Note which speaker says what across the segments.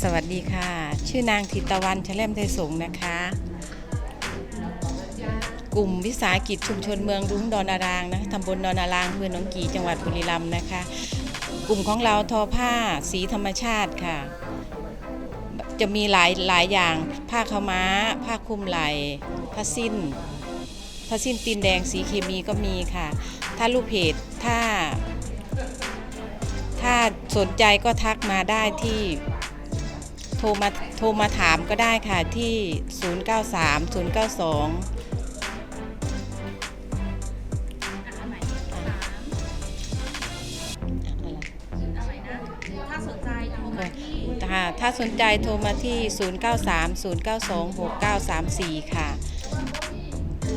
Speaker 1: สวัสดีค่ะ ชื่อนางธิตวันชแลมไทยสงนะคะ กลุ่มวิสาหกิจชุมชนเมืองรุ้งดอนนารางนะตำบลดอนนารางอำเภอหนองกี่จังหวัดบุรีรัมย์นะคะ กลุ่มของเราทอผ้าสีธรรมชาติค่ะ จะมีหลายหลายอย่าง ผ้าขาวม้า ผ้าคลุมไหล่ผ้าสิ้นผ้าสิ้นตีนแดงสีเคมีก็มีค่ะ ถ้าลูกเพจถ้าถ้าสนใจก็ทักมาได้ที่ ทรมาโทรมาถามก็ได้ค่ะที่ 093 092
Speaker 2: ถ้าสนใจโทรมาที่
Speaker 1: ถ้าถ้าสนใจโทรมาที่ 093 092 6934 ค่ะ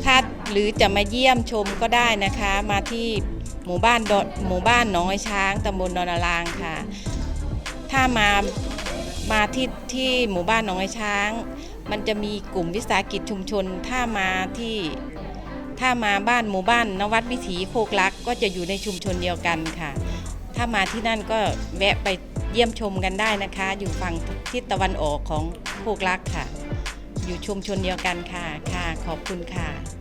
Speaker 1: ถ้าหรือจะมาเยี่ยมชมก็ได้นะคะ มาที่หมู่บ้านดอนหมู่บ้านหนองไอช้างตำบลดอนนารางค่ะ ถ้ามา มาที่ที่หมู่บ้านหนองไอช้าง มันจะมีกลุ่มวิสาหกิจชุมชน ถ้ามาที่ถ้ามาบ้านหมู่บ้านนวัดวิถีโคกลักก็จะอยู่ในชุมชนเดียวกันค่ะ ถ้ามาที่นั่นก็แวะไปเยี่ยมชมกันได้นะคะ อยู่ฝั่งทิศตะวันออกของโคกลักค่ะ อยู่ชุมชนเดียวกันค่ะค่ะ ขอบคุณค่ะ